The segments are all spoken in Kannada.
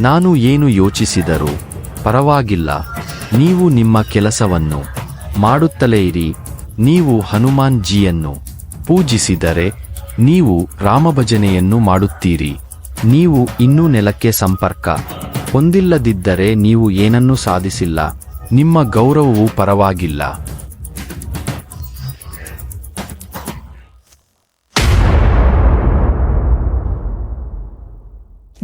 ನಾನು ಏನು ಯೋಚಿಸಿದರೂ, ಪರವಾಗಿಲ್ಲ. ನೀವು ನಿಮ್ಮ ಕೆಲಸವನ್ನು ಮಾಡುತ್ತಲೇ ಇರಿ. ನೀವು ಹನುಮಾನ್ ಜಿಯನ್ನು ಪೂಜಿಸಿದರೆ, ನೀವು ರಾಮಭಜನೆಯನ್ನು ಮಾಡುತ್ತೀರಿ. ನೀವು ಇನ್ನೂ ನೆಲಕ್ಕೆ ಸಂಪರ್ಕ ಹೊಂದಿಲ್ಲದಿದ್ದರೆ ನೀವು ಏನನ್ನೂ ಸಾಧಿಸಿಲ್ಲ. ನಿಮ್ಮ ಗೌರವವು ಪರವಾಗಿಲ್ಲ.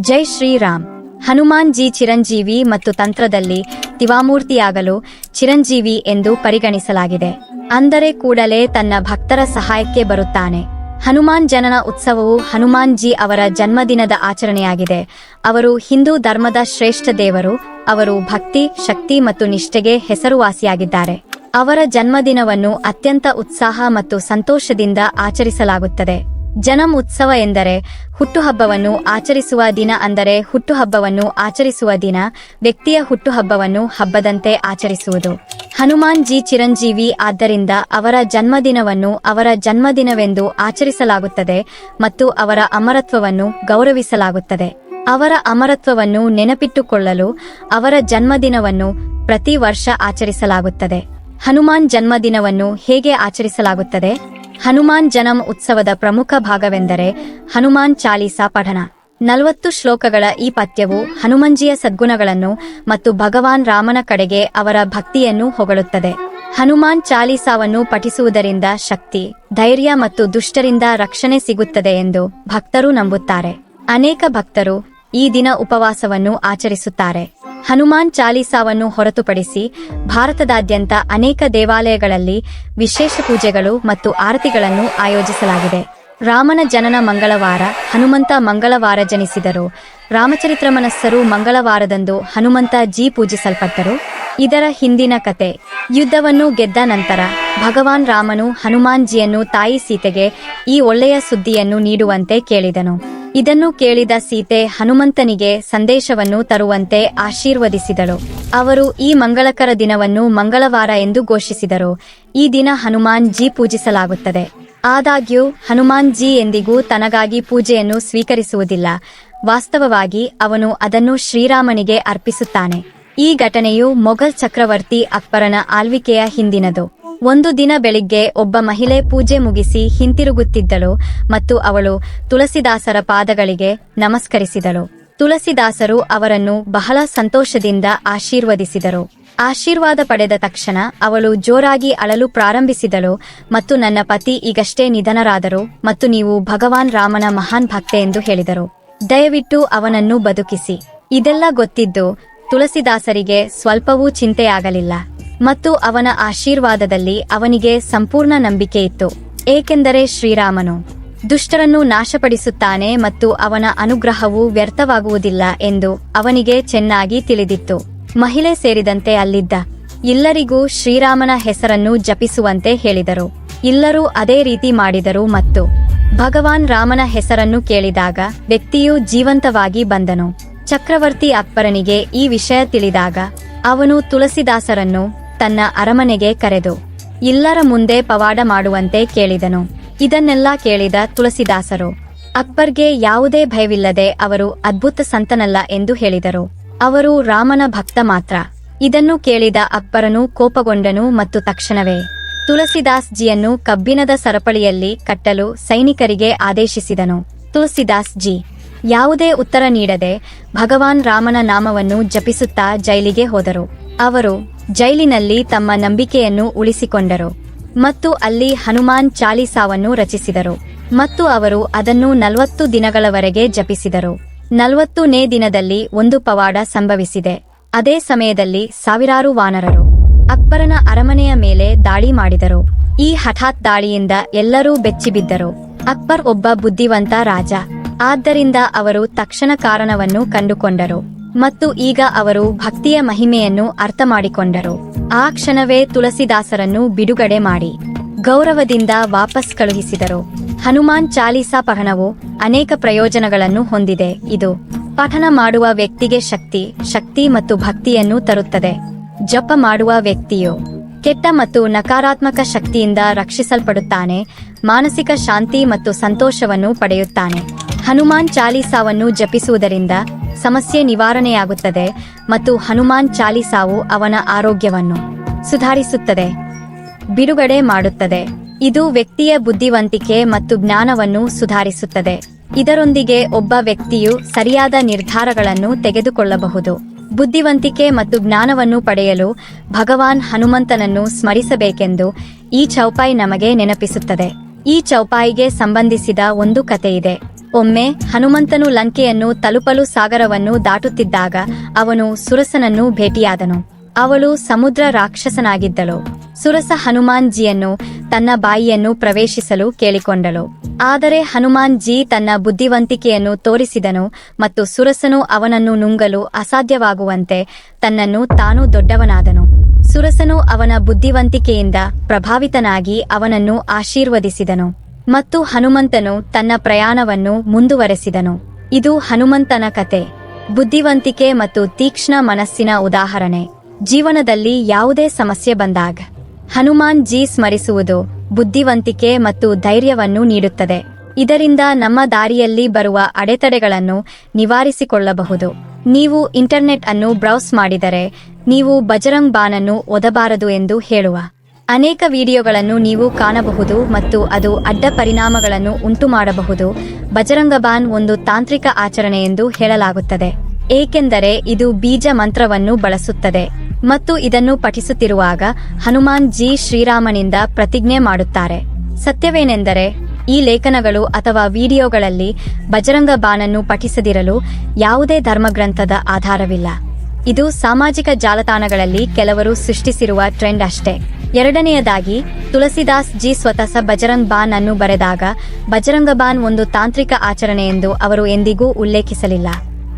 ಜೈ ಶ್ರೀರಾಮ್. ಹನುಮಾನ್ ಜಿ ಚಿರಂಜೀವಿ ಮತ್ತು ತಂತ್ರದಲ್ಲಿ ದಿವಾಮೂರ್ತಿಯಾಗಲು ಚಿರಂಜೀವಿ ಎಂದು ಪರಿಗಣಿಸಲಾಗಿದೆ. ಅಂದರೆ ಕೂಡಲೇ ತನ್ನ ಭಕ್ತರ ಸಹಾಯಕ್ಕೆ ಬರುತ್ತಾನೆ. ಹನುಮಾನ್ ಜನನ ಉತ್ಸವವು ಹನುಮಾನ್ ಜಿ ಅವರ ಜನ್ಮದಿನದ ಆಚರಣೆಯಾಗಿದೆ. ಅವರು ಹಿಂದೂ ಧರ್ಮದ ಶ್ರೇಷ್ಠ ದೇವರು, ಅವರು ಭಕ್ತಿ, ಶಕ್ತಿ ಮತ್ತು ನಿಷ್ಠೆಗೆ ಹೆಸರುವಾಸಿಯಾಗಿದ್ದಾರೆ. ಅವರ ಜನ್ಮದಿನವನ್ನು ಅತ್ಯಂತ ಉತ್ಸಾಹ ಮತ್ತು ಸಂತೋಷದಿಂದ ಆಚರಿಸಲಾಗುತ್ತದೆ. ಜನಮ್ ಉತ್ಸವ ಎಂದರೆ ಹುಟ್ಟುಹಬ್ಬವನ್ನು ಆಚರಿಸುವ ದಿನ ಅಂದರೆ ಹುಟ್ಟುಹಬ್ಬವನ್ನು ಆಚರಿಸುವ ದಿನ. ವ್ಯಕ್ತಿಯ ಹುಟ್ಟುಹಬ್ಬವನ್ನು ಹಬ್ಬದಂತೆ ಆಚರಿಸುವುದು. ಹನುಮಾನ್ ಜಿ ಚಿರಂಜೀವಿ ಆದ್ದರಿಂದ ಅವರ ಜನ್ಮದಿನವನ್ನು ಅವರ ಜನ್ಮದಿನವೆಂದು ಆಚರಿಸಲಾಗುತ್ತದೆ ಮತ್ತು ಅವರ ಅಮರತ್ವವನ್ನು ಗೌರವಿಸಲಾಗುತ್ತದೆ. ಅವರ ಅಮರತ್ವವನ್ನು ನೆನಪಿಟ್ಟುಕೊಳ್ಳಲು ಅವರ ಜನ್ಮದಿನವನ್ನು ಪ್ರತಿ ವರ್ಷ ಆಚರಿಸಲಾಗುತ್ತದೆ. ಹನುಮಾನ್ ಜನ್ಮದಿನವನ್ನು ಹೇಗೆ ಆಚರಿಸಲಾಗುತ್ತದೆ? ಹನುಮಾನ್ ಜನಂ ಉತ್ಸವದ ಪ್ರಮುಖ ಭಾಗವೆಂದರೆ ಹನುಮಾನ್ ಚಾಲೀಸಾ ಪಠಣ. ನಲವತ್ತು ಶ್ಲೋಕಗಳ ಈ ಪಠ್ಯವು ಹನುಮಂಜಿಯ ಸದ್ಗುಣಗಳನ್ನು ಮತ್ತು ಭಗವಾನ್ ರಾಮನ ಕಡೆಗೆ ಅವರ ಭಕ್ತಿಯನ್ನು ಹೊಗಳುತ್ತದೆ. ಹನುಮಾನ್ ಚಾಲೀಸಾವನ್ನು ಪಠಿಸುವುದರಿಂದ ಶಕ್ತಿ, ಧೈರ್ಯ ಮತ್ತು ದುಷ್ಟರಿಂದ ರಕ್ಷಣೆ ಸಿಗುತ್ತದೆ ಎಂದು ಭಕ್ತರು ನಂಬುತ್ತಾರೆ. ಅನೇಕ ಭಕ್ತರು ಈ ದಿನ ಉಪವಾಸವನ್ನು ಆಚರಿಸುತ್ತಾರೆ. ಹನುಮಾನ್ ಚಾಲೀಸಾವನ್ನು ಹೊರತುಪಡಿಸಿ ಭಾರತದಾದ್ಯಂತ ಅನೇಕ ದೇವಾಲಯಗಳಲ್ಲಿ ವಿಶೇಷ ಪೂಜೆಗಳು ಮತ್ತು ಆರತಿಗಳನ್ನು ಆಯೋಜಿಸಲಾಗಿದೆ. ರಾಮನ ಜನನ ಮಂಗಳವಾರ ಹನುಮಂತ ಮಂಗಳವಾರ ಜನಿಸಿದರು. ರಾಮಚರಿತ್ರ ಮನಸ್ಸರು ಮಂಗಳವಾರದಂದು ಹನುಮಂತ ಜಿ ಪೂಜಿಸಲ್ಪಟ್ಟರು. ಇದರ ಹಿಂದಿನ ಕತೆ, ಯುದ್ಧವನ್ನು ಗೆದ್ದ ನಂತರ ಭಗವಾನ್ ರಾಮನು ಹನುಮಾನ್ ಜಿಯನ್ನು ತಾಯಿ ಸೀತೆಗೆ ಈ ಒಳ್ಳೆಯ ಸುದ್ದಿಯನ್ನು ನೀಡುವಂತೆ ಕೇಳಿದನು. ಇದನ್ನು ಕೇಳಿದ ಸೀತೆ ಹನುಮಂತನಿಗೆ ಸಂದೇಶವನ್ನು ತರುವಂತೆ ಆಶೀರ್ವದಿಸಿದಳು. ಅವರು ಈ ಮಂಗಳಕರ ದಿನವನ್ನು ಮಂಗಳವಾರ ಎಂದು ಘೋಷಿಸಿದರು. ಈ ದಿನ ಹನುಮಾನ್ ಜಿ ಪೂಜಿಸಲಾಗುತ್ತದೆ. ಆದಾಗ್ಯೂ ಹನುಮಾನ್ ಜಿ ಎಂದಿಗೂ ತನಗಾಗಿ ಪೂಜೆಯನ್ನು ಸ್ವೀಕರಿಸುವುದಿಲ್ಲ. ವಾಸ್ತವವಾಗಿ, ಅವನು ಅದನ್ನು ಶ್ರೀರಾಮನಿಗೆ ಅರ್ಪಿಸುತ್ತಾನೆ. ಈ ಘಟನೆಯು ಮೊಘಲ್ ಚಕ್ರವರ್ತಿ ಅಕ್ಬರನ ಆಳ್ವಿಕೆಯ ಹಿಂದಿನದು. ಒಂದು ದಿನ ಬೆಳಿಗ್ಗೆ ಒಬ್ಬ ಮಹಿಳೆ ಪೂಜೆ ಮುಗಿಸಿ ಹಿಂತಿರುಗುತ್ತಿದ್ದಳು ಮತ್ತು ಅವಳು ತುಳಸಿದಾಸರ ಪಾದಗಳಿಗೆ ನಮಸ್ಕರಿಸಿದಳು. ತುಳಸಿದಾಸರು ಅವರನ್ನು ಬಹಳ ಸಂತೋಷದಿಂದ ಆಶೀರ್ವದಿಸಿದರು. ಆಶೀರ್ವಾದ ಪಡೆದ ತಕ್ಷಣ ಅವಳು ಜೋರಾಗಿ ಅಳಲು ಪ್ರಾರಂಭಿಸಿದಳು ಮತ್ತು ನನ್ನ ಪತಿ ಈಗಷ್ಟೇ ನಿಧನರಾದರು ಮತ್ತು ನೀವು ಭಗವಾನ್ ರಾಮನ ಮಹಾನ್ ಭಕ್ತೆ ಎಂದು ಹೇಳಿದರು. ದಯವಿಟ್ಟು ಅವನನ್ನು ಬದುಕಿಸಿ. ಇದೆಲ್ಲ ಗೊತ್ತಿದ್ದು ತುಳಸಿದಾಸರಿಗೆ ಸ್ವಲ್ಪವೂ ಚಿಂತೆಯಾಗಲಿಲ್ಲ. ಮತ್ತು ಅವನ ಆಶೀರ್ವಾದದಲ್ಲಿ ಅವನಿಗೆ ಸಂಪೂರ್ಣ ನಂಬಿಕೆ ಇತ್ತು. ಏಕೆಂದರೆ ಶ್ರೀರಾಮನು ದುಷ್ಟರನ್ನು ನಾಶಪಡಿಸುತ್ತಾನೆ ಮತ್ತು ಅವನ ಅನುಗ್ರಹವು ವ್ಯರ್ಥವಾಗುವುದಿಲ್ಲ ಎಂದು ಅವನಿಗೆ ಚೆನ್ನಾಗಿ ತಿಳಿದಿತ್ತು. ಮಹಿಳೆ ಸೇರಿದಂತೆ ಅಲ್ಲಿದ್ದ ಎಲ್ಲರಿಗೂ ಶ್ರೀರಾಮನ ಹೆಸರನ್ನು ಜಪಿಸುವಂತೆ ಹೇಳಿದರು. ಎಲ್ಲರೂ ಅದೇ ರೀತಿ ಮಾಡಿದರು ಮತ್ತು ಭಗವಾನ್ ರಾಮನ ಹೆಸರನ್ನು ಕೇಳಿದಾಗ ವ್ಯಕ್ತಿಯು ಜೀವಂತವಾಗಿ ಬಂದನು. ಚಕ್ರವರ್ತಿ ಅಕ್ಬರನಿಗೆ ಈ ವಿಷಯ ತಿಳಿದಾಗ ಅವನು ತುಳಸಿದಾಸರನ್ನು ತನ್ನ ಅರಮನೆಗೆ ಕರೆದು, ಇಲ್ಲರ ಮುಂದೆ ಪವಾಡ ಮಾಡುವಂತೆ ಕೇಳಿದನು. ಇದನ್ನೆಲ್ಲ ಕೇಳಿದ ತುಳಸಿದಾಸರು, ಅಕ್ಬರ್ಗೆ ಯಾವುದೇ ಭಯವಿಲ್ಲದೆ ಅವರು ಅದ್ಭುತ ಸಂತನಲ್ಲ ಎಂದು ಹೇಳಿದರು. ಅವರು ರಾಮನ ಭಕ್ತ ಮಾತ್ರ. ಇದನ್ನು ಕೇಳಿದ ಅಕ್ಬರನು ಕೋಪಗೊಂಡನು ಮತ್ತು ತಕ್ಷಣವೇ ತುಳಸಿದಾಸ್ ಜಿಯನ್ನು ಕಬ್ಬಿಣದ ಸರಪಳಿಯಲ್ಲಿ ಕಟ್ಟಲು ಸೈನಿಕರಿಗೆ ಆದೇಶಿಸಿದನು. ತುಳಸಿದಾಸ್ ಜಿ ಯಾವುದೇ ಉತ್ತರ ನೀಡದೆ ಭಗವಾನ್ ರಾಮನ ನಾಮವನ್ನು ಜಪಿಸುತ್ತಾ ಜೈಲಿಗೆ ಹೋದರು. ಅವರು ಜೈಲಿನಲ್ಲಿ ತಮ್ಮ ನಂಬಿಕೆಯನ್ನು ಉಳಿಸಿಕೊಂಡರು ಮತ್ತು ಅಲ್ಲಿ ಹನುಮಾನ್ ಚಾಲೀಸಾವನ್ನು ರಚಿಸಿದರು ಮತ್ತು ಅವರು ಅದನ್ನು ನಲವತ್ತು ದಿನಗಳವರೆಗೆ ಜಪಿಸಿದರು. ನಲವತ್ತನೇ ದಿನದಲ್ಲಿ ಒಂದು ಪವಾಡ ಸಂಭವಿಸಿದೆ. ಅದೇ ಸಮಯದಲ್ಲಿ ಸಾವಿರಾರು ವಾನರರು ಅಕ್ಬರನ ಅರಮನೆಯ ಮೇಲೆ ದಾಳಿ ಮಾಡಿದರು. ಈ ಹಠಾತ್ ದಾಳಿಯಿಂದ ಎಲ್ಲರೂ ಬೆಚ್ಚಿಬಿದ್ದರು. ಅಕ್ಬರ್ ಒಬ್ಬ ಬುದ್ಧಿವಂತ ರಾಜ. ಆದ್ದರಿಂದ ಅವರು ತಕ್ಷಣ ಕಾರಣವನ್ನು ಕಂಡುಕೊಂಡರು. ಮತ್ತು ಈಗ ಅವರು ಭಕ್ತಿಯ ಮಹಿಮೆಯನ್ನು ಅರ್ಥ ಮಾಡಿಕೊಂಡರು ಆ ಕ್ಷಣವೇ ತುಳಸಿದಾಸರನ್ನು ಬಿಡುಗಡೆ ಮಾಡಿ. ಗೌರವದಿಂದ ವಾಪಸ್ ಕಳುಹಿಸಿದರು. ಹನುಮಾನ್ ಚಾಲೀಸಾ ಪಠಣವು ಅನೇಕ ಪ್ರಯೋಜನಗಳನ್ನು ಹೊಂದಿದೆ. ಇದು ಪಠಣ ಮಾಡುವ ವ್ಯಕ್ತಿಗೆ ಶಕ್ತಿ ಶಕ್ತಿ ಮತ್ತು ಭಕ್ತಿಯನ್ನು ತರುತ್ತದೆ. ಜಪ ಮಾಡುವ ವ್ಯಕ್ತಿಯು ಕೆಟ್ಟ ಮತ್ತು ನಕಾರಾತ್ಮಕ ಶಕ್ತಿಯಿಂದ ರಕ್ಷಿಸಲ್ಪಡುತ್ತಾನೆ, ಮಾನಸಿಕ ಶಾಂತಿ ಮತ್ತು ಸಂತೋಷವನ್ನು ಪಡೆಯುತ್ತಾನೆ. ಹನುಮಾನ್ ಚಾಲೀಸಾವನ್ನು ಜಪಿಸುವುದರಿಂದ ಸಮಸ್ಯೆ ನಿವಾರಣೆಯಾಗುತ್ತದೆ ಮತ್ತು ಹನುಮಾನ್ ಚಾಲಿಸಾವು ಅವನ ಆರೋಗ್ಯವನ್ನು ಸುಧಾರಿಸುತ್ತದೆ. ಬಿಡುಗಡೆ ಮಾಡುತ್ತದೆ. ಇದು ವ್ಯಕ್ತಿಯ ಬುದ್ಧಿವಂತಿಕೆ ಮತ್ತು ಜ್ಞಾನವನ್ನು ಸುಧಾರಿಸುತ್ತದೆ. ಇದರೊಂದಿಗೆ ಒಬ್ಬ ವ್ಯಕ್ತಿಯು ಸರಿಯಾದ ನಿರ್ಧಾರಗಳನ್ನು ತೆಗೆದುಕೊಳ್ಳಬಹುದು. ಬುದ್ಧಿವಂತಿಕೆ ಮತ್ತು ಜ್ಞಾನವನ್ನು ಪಡೆಯಲು ಭಗವಾನ್ ಹನುಮಂತನನ್ನು ಸ್ಮರಿಸಬೇಕೆಂದು ಈ ಚೌಪಾಯಿ ನಮಗೆ ನೆನಪಿಸುತ್ತದೆ. ಈ ಚೌಪಾಯಿಗೆ ಸಂಬಂಧಿಸಿದ ಒಂದು ಕಥೆಯಿದೆ. ಒಮ್ಮೆ ಹನುಮಂತನು ಲಂಕೆಯನ್ನು ತಲುಪಲು ಸಾಗರವನ್ನು ದಾಟುತ್ತಿದ್ದಾಗ ಅವನು ಸುರಸನನ್ನು ಭೇಟಿಯಾದನು. ಅವಳು ಸಮುದ್ರ ರಾಕ್ಷಸನಾಗಿದ್ದಳು. ಸುರಸ ಹನುಮಾನ್ಜಿಯನ್ನು ತನ್ನ ಬಾಯಿಯನ್ನು ಪ್ರವೇಶಿಸಲು ಕೇಳಿಕೊಂಡಳು. ಆದರೆ ಹನುಮಾನ್ ಜಿ ತನ್ನ ಬುದ್ಧಿವಂತಿಕೆಯನ್ನು ತೋರಿಸಿದನು ಮತ್ತು ಸುರಸನು ಅವನನ್ನು ನುಂಗಲು ಅಸಾಧ್ಯವಾಗುವಂತೆ ತನ್ನನ್ನು ತಾನು ದೊಡ್ಡವನಾದನು. ಸುರಸನು ಅವನ ಬುದ್ಧಿವಂತಿಕೆಯಿಂದ ಪ್ರಭಾವಿತನಾಗಿ ಅವನನ್ನು ಆಶೀರ್ವದಿಸಿದನು. ಮತ್ತು ಹನುಮಂತನು ತನ್ನ ಪ್ರಯಾಣವನ್ನು ಮುಂದುವರೆಸಿದನು. ಇದು ಹನುಮಂತನ ಕತೆ. ಬುದ್ಧಿವಂತಿಕೆ ಮತ್ತು ತೀಕ್ಷ್ಣ ಮನಸ್ಸಿನ ಉದಾಹರಣೆ. ಜೀವನದಲ್ಲಿ ಯಾವುದೇ ಸಮಸ್ಯೆ ಬಂದಾಗ ಹನುಮಾನ್ ಜಿ ಸ್ಮರಿಸುವುದು ಬುದ್ಧಿವಂತಿಕೆ ಮತ್ತು ಧೈರ್ಯವನ್ನು ನೀಡುತ್ತದೆ. ಇದರಿಂದ ನಮ್ಮ ದಾರಿಯಲ್ಲಿ ಬರುವ ಅಡೆತಡೆಗಳನ್ನು ನಿವಾರಿಸಿಕೊಳ್ಳಬಹುದು. ನೀವು ಇಂಟರ್ನೆಟ್ ಅನ್ನು ಬ್ರೌಸ್ ಮಾಡಿದರೆ, ನೀವು ಬಜರಂಗ್ ಬಾನನ್ನು ಒದಬಾರದು ಎಂದು ಹೇಳುವ. ಅನೇಕ ವಿಡಿಯೋಗಳನ್ನು ನೀವು ಕಾಣಬಹುದು ಮತ್ತು ಅದು ಅಡ್ಡ ಪರಿಣಾಮಗಳನ್ನು ಉಂಟುಮಾಡಬಹುದು. ಮಾಡಬಹುದು ಬಜರಂಗಬಾನ್ ಒಂದು ತಾಂತ್ರಿಕ ಆಚರಣೆ ಎಂದು ಹೇಳಲಾಗುತ್ತದೆ. ಏಕೆಂದರೆ ಇದು ಬೀಜ ಮಂತ್ರವನ್ನು ಬಳಸುತ್ತದೆ. ಮತ್ತು ಇದನ್ನು ಪಠಿಸುತ್ತಿರುವಾಗ ಹನುಮಾನ್ ಜಿ ಶ್ರೀರಾಮನಿಂದ ಪ್ರತಿಜ್ಞೆ ಮಾಡುತ್ತಾರೆ. ಸತ್ಯವೇನೆಂದರೆ, ಈ ಲೇಖನಗಳು ಅಥವಾ ವಿಡಿಯೋಗಳಲ್ಲಿ ಬಜರಂಗ ಬಾನನ್ನು ಪಠಿಸದಿರಲು ಯಾವುದೇ ಧರ್ಮಗ್ರಂಥದ ಆಧಾರವಿಲ್ಲ. ಇದು ಸಾಮಾಜಿಕ ಜಾಲತಾಣಗಳಲ್ಲಿ ಕೆಲವರು ಸೃಷ್ಟಿಸಿರುವ ಟ್ರೆಂಡ್ ಅಷ್ಟೇ. ಎರಡನೆಯದಾಗಿ, ತುಳಸಿದಾಸ್ ಜಿ ಸ್ವತಃ ಬಜರಂಗ್ ಬಾನ್ ಅನ್ನು ಬರೆದಾಗ ಬಜರಂಗ ಬಾನ್ ಒಂದು ತಾಂತ್ರಿಕ ಆಚರಣೆ ಎಂದು ಅವರು ಎಂದಿಗೂ ಉಲ್ಲೇಖಿಸಲಿಲ್ಲ.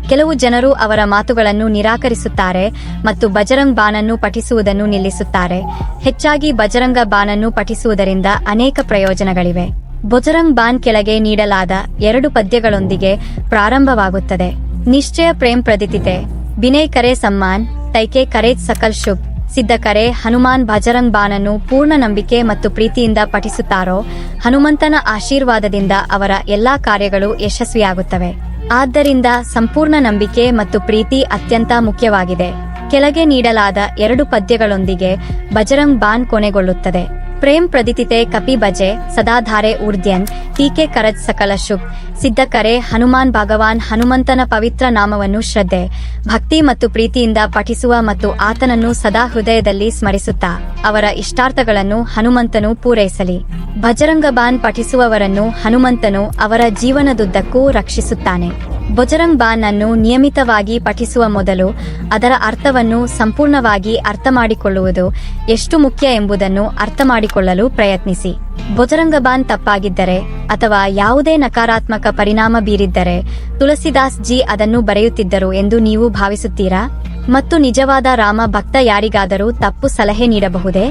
ಕೆಲವು ಜನರು ಅವರ ಮಾತುಗಳನ್ನು ನಿರಾಕರಿಸುತ್ತಾರೆ ಮತ್ತು ಬಜರಂಗ್ ಬಾನನ್ನು ಪಠಿಸುವುದನ್ನು ನಿಲ್ಲಿಸುತ್ತಾರೆ. ಹೆಚ್ಚಾಗಿ ಬಜರಂಗ ಬಾನನ್ನು ಪಠಿಸುವುದರಿಂದ ಅನೇಕ ಪ್ರಯೋಜನಗಳಿವೆ. ಬಜರಂಗ್ ಬಾನ್ ಕೆಳಗೆ ನೀಡಲಾದ ಎರಡು ಪದ್ಯಗಳೊಂದಿಗೆ ಪ್ರಾರಂಭವಾಗುತ್ತದೆ. ನಿಶ್ಚಯ ಪ್ರೇಮ್ ಪ್ರದಿತಿತೆ ಬಿನೇ ಕರೆ ಸಮ್ಮಾನ್, ತೈಕೆ ಕರೆ ಸಕಲ್ ಶುಭ್. ಸಿದ್ಧ ಕರೆ ಹನುಮಾನ್ ಭಜರಂಗ್ ಬಾನನ್ನು ಪೂರ್ಣ ನಂಬಿಕೆ ಮತ್ತು ಪ್ರೀತಿಯಿಂದ ಪಠಿಸುತ್ತಾರೋ ಹನುಮಂತನ ಆಶೀರ್ವಾದದಿಂದ ಅವರ ಎಲ್ಲಾ ಕಾರ್ಯಗಳು ಯಶಸ್ವಿಯಾಗುತ್ತವೆ. ಆದ್ದರಿಂದ ಸಂಪೂರ್ಣ ನಂಬಿಕೆ ಮತ್ತು ಪ್ರೀತಿ ಅತ್ಯಂತ ಮುಖ್ಯವಾಗಿದೆ. ಕೆಳಗೆ ನೀಡಲಾದ ಎರಡು ಪದ್ಯಗಳೊಂದಿಗೆ ಬಜರಂಗ್ ಬಾನ್ ಕೊನೆಗೊಳ್ಳುತ್ತದೆ. ಪ್ರೇಮ್ ಪ್ರದಿತಿತೆ ಕಪಿ ಬಜೆ, ಸದಾಧಾರೆ ಊರ್ಧ್ಯನ್ ಟೀಕೆ ಕರಜ್ ಸಕಲ ಶುಭ್ ಸಿದ್ಧ ಕರೆ ಹನುಮಾನ್ ಭಗವಾನ್, ಹನುಮಂತನ ಪವಿತ್ರ ನಾಮವನ್ನು ಶ್ರದ್ಧೆ, ಭಕ್ತಿ ಮತ್ತು ಪ್ರೀತಿಯಿಂದ ಪಠಿಸುವ ಮತ್ತು ಆತನನ್ನು ಸದಾ ಹೃದಯದಲ್ಲಿ ಸ್ಮರಿಸುತ್ತಾ ಅವರ ಇಷ್ಟಾರ್ಥಗಳನ್ನು ಹನುಮಂತನು ಪೂರೈಸಲಿ. ಭಜರಂಗಬಾನ್ ಪಠಿಸುವವರನ್ನು ಹನುಮಂತನು ಅವರ ಜೀವನದುದ್ದಕ್ಕೂ ರಕ್ಷಿಸುತ್ತಾನೆ. ಬೊಜರಂಗ್ ಬಾನ್ ಅನ್ನು ನಿಯಮಿತವಾಗಿ ಪಠಿಸುವ ಮೊದಲು ಅದರ ಅರ್ಥವನ್ನು ಸಂಪೂರ್ಣವಾಗಿ ಅರ್ಥ ಮಾಡಿಕೊಳ್ಳುವುದು ಎಷ್ಟು ಮುಖ್ಯ ಎಂಬುದನ್ನು ಅರ್ಥ ಮಾಡಿಕೊಳ್ಳಲು ಪ್ರಯತ್ನಿಸಿ. ಬಜರಂಗ ಬಾನ್ ತಪ್ಪಾಗಿದ್ದರೆ ಅಥವಾ ಯಾವುದೇ ನಕಾರಾತ್ಮಕ ಪರಿಣಾಮ ಬೀರಿದ್ದರೆ ತುಳಸಿದಾಸ್ ಜಿ ಅದನ್ನು ಬರೆಯುತ್ತಿದ್ದರು ಎಂದು ನೀವು ಭಾವಿಸುತ್ತೀರಾ? ಮತ್ತು ನಿಜವಾದ ರಾಮ ಭಕ್ತ ಯಾರಿಗಾದರೂ ತಪ್ಪು ಸಲಹೆ ನೀಡಬಹುದೇ?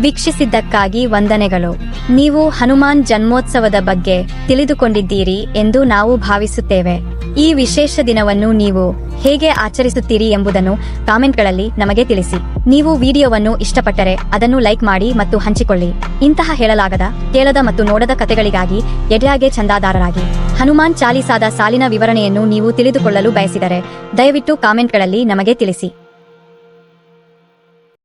ವೀಕ್ಷಿಸಿದ್ದಕ್ಕಾಗಿ ವಂದನೆಗಳು. ನೀವು ಹನುಮಾನ್ ಜನ್ಮೋತ್ಸವದ ಬಗ್ಗೆ ತಿಳಿದುಕೊಂಡಿದ್ದೀರಿ ಎಂದು ನಾವು ಭಾವಿಸುತ್ತೇವೆ. ಈ ವಿಶೇಷ ದಿನವನ್ನು ನೀವು ಹೇಗೆ ಆಚರಿಸುತ್ತೀರಿ ಎಂಬುದನ್ನು ಕಾಮೆಂಟ್ಗಳಲ್ಲಿ ನಮಗೆ ತಿಳಿಸಿ. ನೀವು ವಿಡಿಯೋವನ್ನು ಇಷ್ಟಪಟ್ಟರೆ ಅದನ್ನು ಲೈಕ್ ಮಾಡಿ ಮತ್ತು ಹಂಚಿಕೊಳ್ಳಿ. ಇಂತಹ ಹೇಳಲಾಗದ, ಕೇಳದ ಮತ್ತು ನೋಡದ ಕಥೆಗಳಿಗಾಗಿ ಎಡೆಯಾಗೆ ಚಂದಾದಾರರಾಗಿ. ಹನುಮಾನ್ ಚಾಲಿಸಾದ ಸಾಲಿನ ವಿವರಣೆಯನ್ನು ನೀವು ತಿಳಿದುಕೊಳ್ಳಲು ಬಯಸಿದರೆ ದಯವಿಟ್ಟು ಕಾಮೆಂಟ್ಗಳಲ್ಲಿ ನಮಗೆ ತಿಳಿಸಿ.